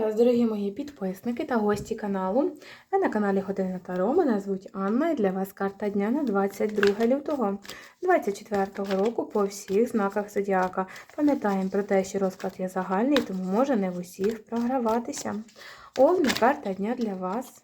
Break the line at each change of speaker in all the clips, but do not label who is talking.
Вас, дорогі мої підписники та гості каналу. Ви на каналі Година Таро. Мене звуть Анна і для вас карта дня на 22 лютого 24 року по всіх знаках зодіака. Пам'ятаємо про те, що розклад є загальний, тому може не в усіх програватися. Овна карта дня для вас.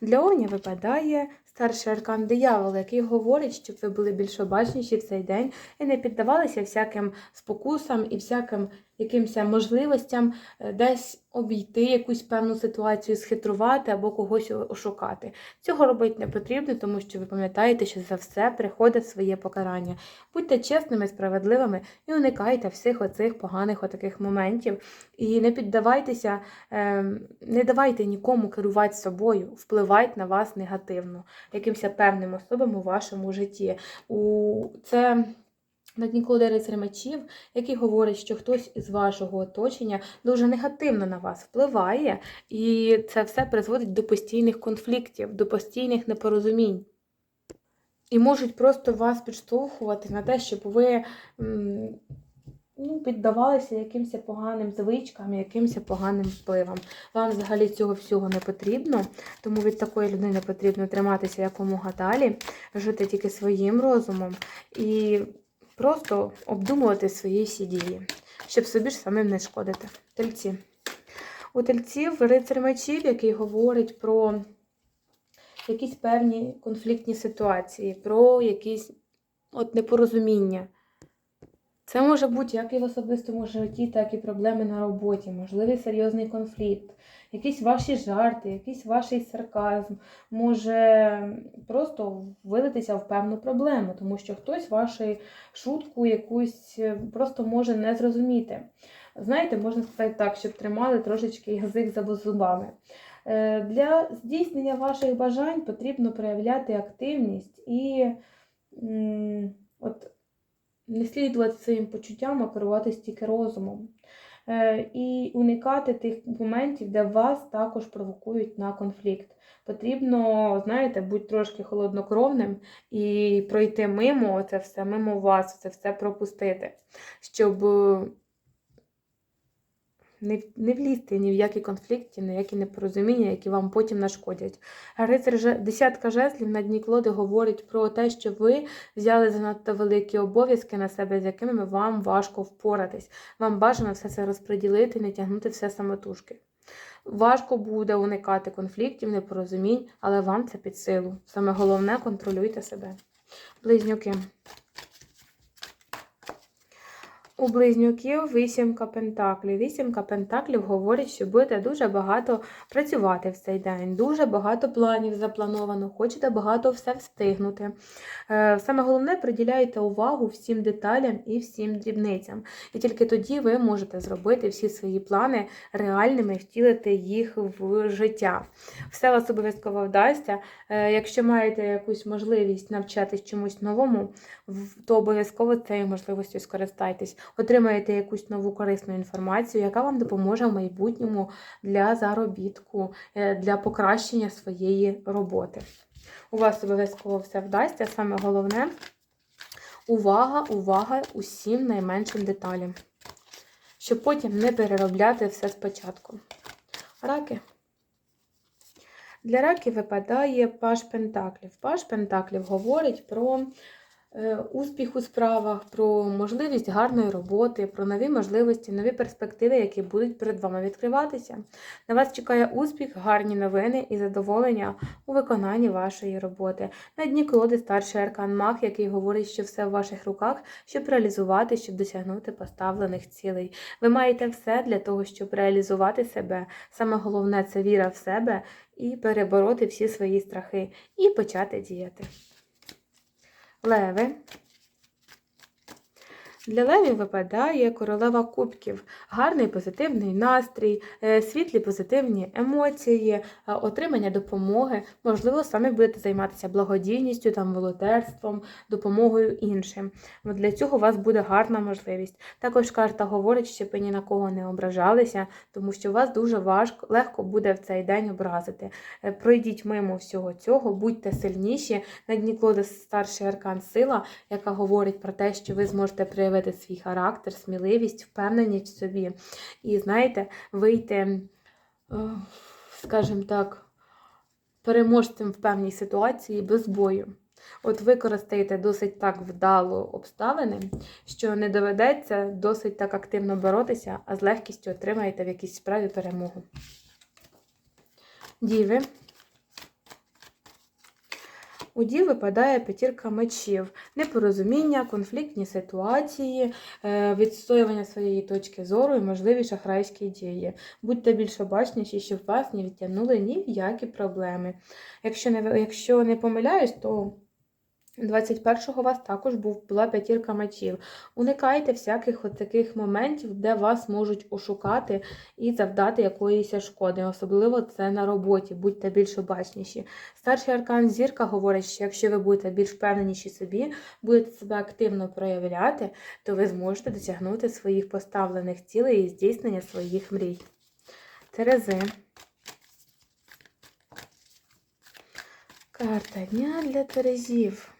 Для Овня випадає старший аркан диявол, який говорить, щоб ви були більш обачніші в цей день і не піддавалися всяким спокусам і всяким якимось можливостям е, десь обійти якусь певну ситуацію, схитрувати або когось ошукати. Цього робити не потрібно, тому що ви пам'ятаєте, що за все приходить своє покарання. Будьте чесними, справедливими і уникайте всіх оцих поганих отаких моментів. І не піддавайтеся, ем, не давайте нікому керувати собою, впливайте на вас негативно, якимось певним особам у вашому житті. У це на дні рицаря мечів, який говорить, що хтось із вашого оточення дуже негативно на вас впливає, і це все призводить до постійних конфліктів, до постійних непорозумінь. І можуть просто вас підштовхувати на те, щоб ви ну, піддавалися якимось поганим звичкам, якимось поганим впливам. Вам взагалі цього всього не потрібно, тому від такої людини потрібно триматися якомога далі, жити тільки своїм розумом. І Просто обдумувати свої всі дії, щоб собі ж самим не шкодити. Тельці. У тельців рицар мечів, який говорить про якісь певні конфліктні ситуації, про якісь от непорозуміння. Це може бути як і в особистому житті, так і проблеми на роботі, можливий серйозний конфлікт, якісь ваші жарти, якийсь ваш сарказм може просто вилитися в певну проблему, тому що хтось вашу шутку якусь е, просто може не зрозуміти. Знаєте, можна сказати так, щоб тримали трошечки язик за зубами. Е, для здійснення ваших бажань потрібно проявляти активність і от не слідувати своїм почуттям, а керуватися тільки розумом. Е, і уникати тих моментів, де вас також провокують на конфлікт. Потрібно, знаєте, бути трошки холоднокровним і пройти мимо це все, мимо вас, це все пропустити, щоб не не влізти ні в які конфлікти, ні в які непорозуміння, які вам потім нашкодять. Рицар десятка жезлів на дні колоди говорить про те, що ви взяли занадто великі обов'язки на себе, з якими вам важко впоратись. Вам бажано все це розподілити, не тягнути все самотужки. Важко буде уникати конфліктів, непорозумінь, але вам це під силу. Саме головне контролюйте себе. Близнюки. У близнюків вісімка пентаклів. Вісімка пентаклів говорить, що будете дуже багато працювати в цей день, дуже багато планів заплановано, хочете багато все встигнути. Е, саме головне, приділяйте увагу всім деталям і всім дрібницям. І тільки тоді ви можете зробити всі свої плани реальними, втілити їх в життя. Все вас обов'язково вдасться. Е, якщо маєте якусь можливість навчатись чомусь новому, то обов'язково цією можливістю скористайтесь отримаєте якусь нову корисну інформацію, яка вам допоможе в майбутньому для заробітку, е, для покращення своєї роботи. У вас обов'язково все вдасться. Саме головне увага, увага усім найменшим деталям, щоб потім не переробляти все спочатку. Раки. Для раків випадає Паш Пентаклів. Паш Пентаклів говорить про успіх у справах, про можливість гарної роботи, про нові можливості, нові перспективи, які будуть перед вами відкриватися. На вас чекає успіх, гарні новини і задоволення у виконанні вашої роботи. На дні колоди старший аркан Мах, який говорить, що все в ваших руках, щоб реалізувати, щоб досягнути поставлених цілей. Ви маєте все для того, щоб реалізувати себе. Саме головне це віра в себе і перебороти всі свої страхи, і почати діяти леви. Для левів випадає королева кубків, гарний позитивний настрій, е, світлі позитивні емоції, е, отримання допомоги. Можливо, самі будете займатися благодійністю, там, волонтерством, допомогою іншим. Для цього у вас буде гарна можливість. Також карта говорить, щоб ви ні на кого не ображалися, тому що вас дуже важко, легко буде в цей день образити. Е, пройдіть мимо всього цього, будьте сильніші. На дні старший аркан сила, яка говорить про те, що ви зможете проявити проявити свій характер, сміливість, впевненість в собі. І, знаєте, вийти скажімо так, переможцем в певній ситуації без бою. От використаєте досить так вдало обставини, що не доведеться досить так активно боротися, а з легкістю отримаєте в якійсь справі перемогу. Діви. У дів випадає п'ятірка мечів, непорозуміння, конфліктні ситуації, е, відстоювання своєї точки зору і можливі шахрайські дії. Будьте більш обачніші, щоб вас не відтягнули ніякі проблеми. Якщо не, якщо не помиляюсь, то 21-го у вас також був, була п'ятірка мечів. Уникайте всяких таких моментів, де вас можуть ошукати і завдати якоїсь шкоди. Особливо це на роботі, будьте більш обачніші. Старший аркан зірка говорить, що якщо ви будете більш впевненіші собі, будете себе активно проявляти, то ви зможете досягнути своїх поставлених цілей і здійснення своїх мрій. Терези. Карта дня для Терезів.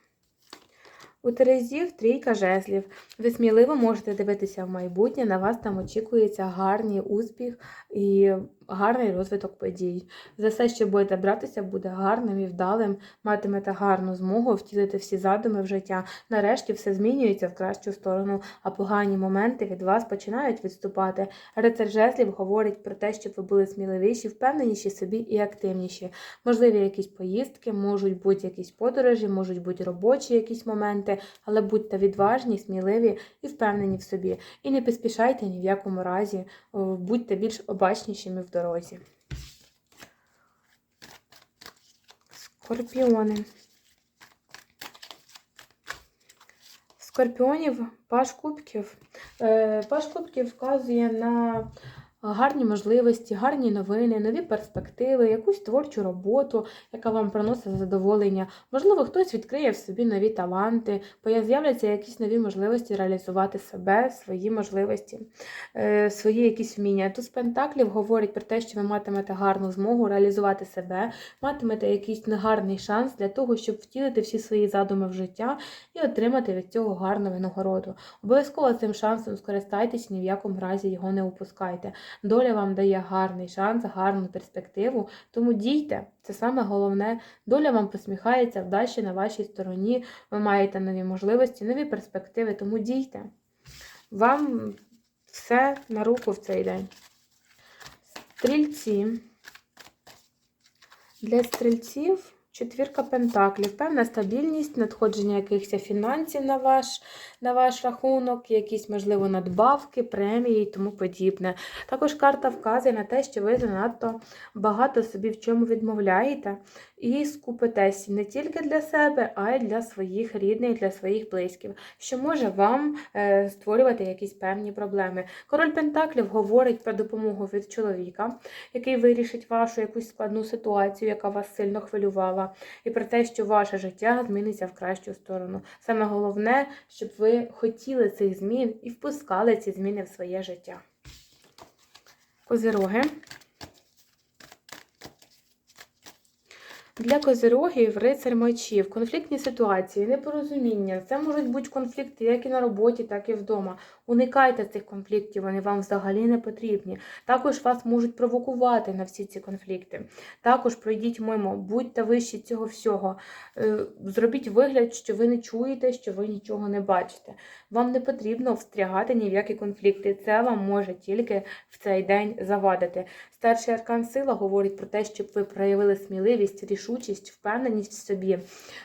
У Терезів трійка жезлів. Ви сміливо можете дивитися в майбутнє, на вас там очікується гарний успіх і гарний розвиток подій. За все, що будете братися, буде гарним і вдалим, матимете гарну змогу втілити всі задуми в життя. Нарешті все змінюється в кращу сторону, а погані моменти від вас починають відступати. Рицар жезлів говорить про те, щоб ви були сміливіші, впевненіші собі і активніші. Можливі якісь поїздки, можуть бути якісь подорожі, можуть бути робочі якісь моменти, але будьте відважні, сміливі і впевнені в собі. І не поспішайте ні в якому разі, будьте більш обачнішими в дорозі. Скорпіони. Скорпіонів паш кубків. Е, Паш кубків вказує на гарні можливості, гарні новини, нові перспективи, якусь творчу роботу, яка вам приносить задоволення. Можливо, хтось відкриє в собі нові таланти, з'являться якісь нові можливості реалізувати себе, свої можливості, е, свої якісь вміння. Тут з Пентаклів говорить про те, що ви матимете гарну змогу реалізувати себе, матимете якийсь негарний шанс для того, щоб втілити всі свої задуми в життя і отримати від цього гарну винагороду. Обов'язково цим шансом скористайтесь, ні в якому разі його не упускайте. Доля вам дає гарний шанс, гарну перспективу, тому дійте. Це саме головне. Доля вам посміхається, вдача на вашій стороні. Ви маєте нові можливості, нові перспективи, тому дійте. Вам все на руку в цей день. Стрільці. Для стрільців четвірка пентаклів, певна стабільність, надходження якихось фінансів на ваш, на ваш рахунок, якісь, можливо, надбавки, премії і тому подібне. Також карта вказує на те, що ви занадто багато собі в чому відмовляєте і скупитесь не тільки для себе, а й для своїх рідних, для своїх близьких, що може вам е, створювати якісь певні проблеми. Король Пентаклів говорить про допомогу від чоловіка, який вирішить вашу якусь складну ситуацію, яка вас сильно хвилювала, і про те, що ваше життя зміниться в кращу сторону. Саме головне, щоб ви хотіли цих змін і впускали ці зміни в своє життя. Козироги. Для козирогів рицар мечів, конфліктні ситуації, непорозуміння. Це можуть бути конфлікти як і на роботі, так і вдома. Уникайте цих конфліктів, вони вам взагалі не потрібні. Також вас можуть провокувати на всі ці конфлікти. Також пройдіть мимо, будьте вищі цього всього. Е, Зробіть вигляд, що ви не чуєте, що ви нічого не бачите. Вам не потрібно встрягати ні в які конфлікти. Це вам може тільки в цей день завадити. Старший аркан сила говорить про те, щоб ви проявили сміливість, рішучість, впевненість в собі,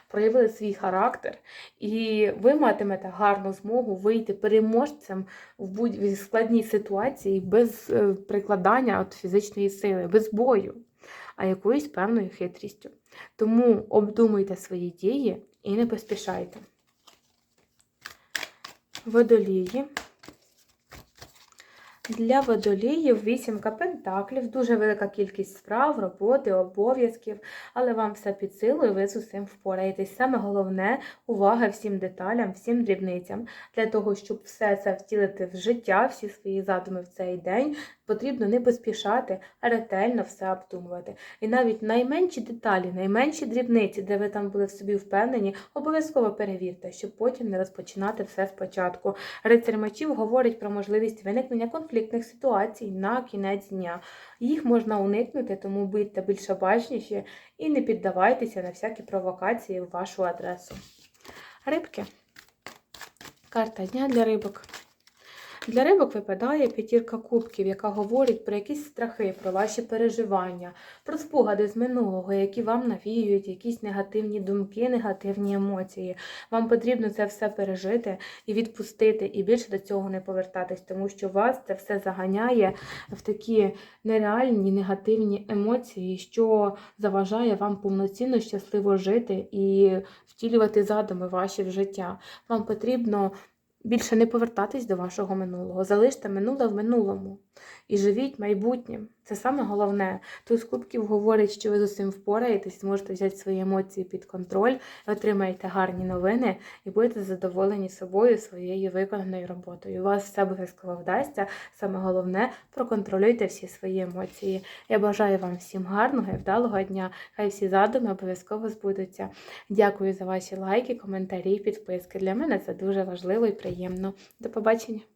проявили свій характер, і ви матимете гарну змогу вийти переможцем в будь-якій складній ситуації без е, прикладання от фізичної сили, без бою, а якоюсь певною хитрістю. Тому обдумуйте свої дії і не поспішайте. Водолії. Для водоліїв вісімка пентаклів, дуже велика кількість справ, роботи, обов'язків, але вам все під силу і ви з усім впораєтесь. Саме головне увага всім деталям, всім дрібницям. Для того, щоб все це втілити в життя, всі свої задуми в цей день, потрібно не поспішати, а ретельно все обдумувати. І навіть найменші деталі, найменші дрібниці, де ви там були в собі впевнені, обов'язково перевірте, щоб потім не розпочинати все спочатку. Рицар мечів говорить про можливість виникнення конфлікту конфліктних ситуацій на кінець дня. Їх можна уникнути, тому будьте більш обачніші і не піддавайтеся на всякі провокації в вашу адресу. Рибки. Карта дня для рибок. Для рибок випадає п'ятірка кубків, яка говорить про якісь страхи, про ваші переживання, про спогади з минулого, які вам навіюють якісь негативні думки, негативні емоції. Вам потрібно це все пережити і відпустити, і більше до цього не повертатись, тому що вас це все заганяє в такі нереальні негативні емоції, що заважає вам повноцінно щасливо жити і втілювати задуми ваші в життя. Вам потрібно більше не повертатись до вашого минулого. Залиште минуле в минулому і живіть майбутнім. Це саме головне. Туз кубків говорить, що ви з усім впораєтесь, зможете взяти свої емоції під контроль, отримаєте гарні новини і будете задоволені собою, своєю виконаною роботою. У вас все обов'язково вдасться. Саме головне проконтролюйте всі свої емоції. Я бажаю вам всім гарного і вдалого дня. Хай всі задуми обов'язково збудуться. Дякую за ваші лайки, коментарі, підписки. Для мене це дуже важливо і приємно. До побачення!